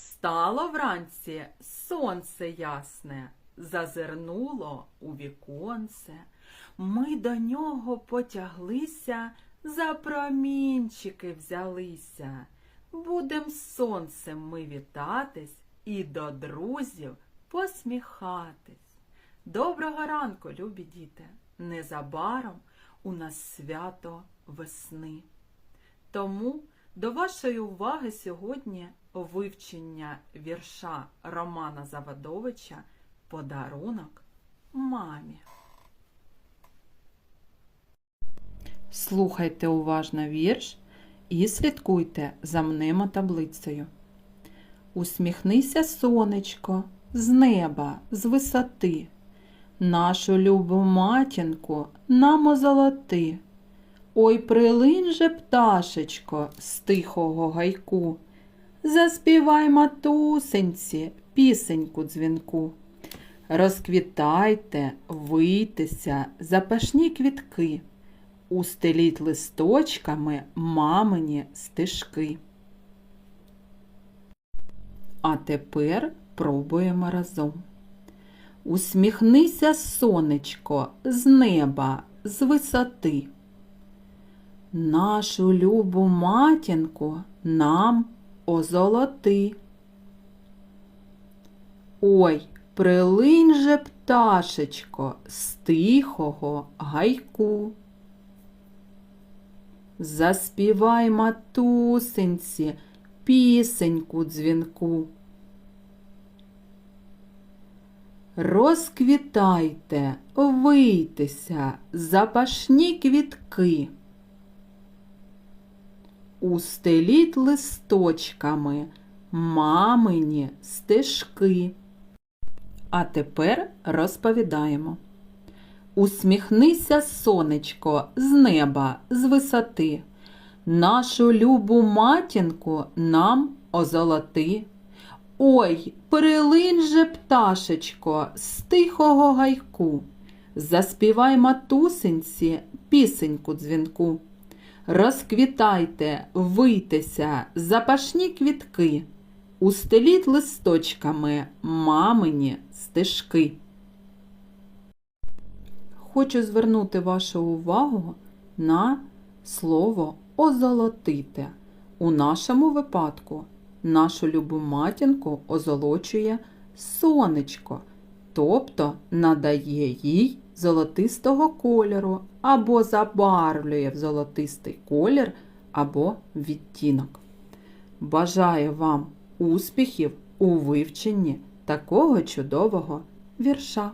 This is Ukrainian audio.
Стало вранці сонце ясне, зазирнуло у віконце. Ми до нього потяглися, за промінчики взялися. Будем сонцем ми вітатись і до друзів посміхатись. Доброго ранку, любі діти! Незабаром у нас свято весни. Тому до вашої уваги сьогодні вивчення вірша Романа Завадовича Подарунок мамі. Слухайте уважно вірш і слідкуйте за мнемотаблицею. Усміхнися, сонечко, з неба, з висоти, нашу любу матінку нам озолоти. Ой, прилинь же, пташечко, з тихого гайку, заспівай матусеньці пісеньку дзвінку. Розквітайте, вийтеся, запашні квітки, устеліть листочками мамині стежки. А тепер пробуємо разом. Усміхнися, сонечко, з неба, з висоти. Нашу любу матінку нам озолоти. Ой, прилинь же, пташечко, з тихого гайку. Заспівай матусенці пісеньку дзвінку. Розквітайте, вийтеся, запашні квітки. Устеліть листочками мамині стежки. А тепер розповідаємо. Усміхнися, сонечко, з неба, з висоти. Нашу любу матінку нам озолоти. Ой, перелинь же, пташечко, з тихого гайку. Заспівай матусенці пісеньку дзвінку. Розквітайте, вийтеся, запашні квітки, устеліть листочками мамині стежки. Хочу звернути вашу увагу на слово озолотити. У нашому випадку нашу любу матінку озолочує сонечко, тобто надає їй золотистого кольору або забарвлює в золотистий колір або відтінок. Бажаю вам успіхів у вивченні такого чудового вірша.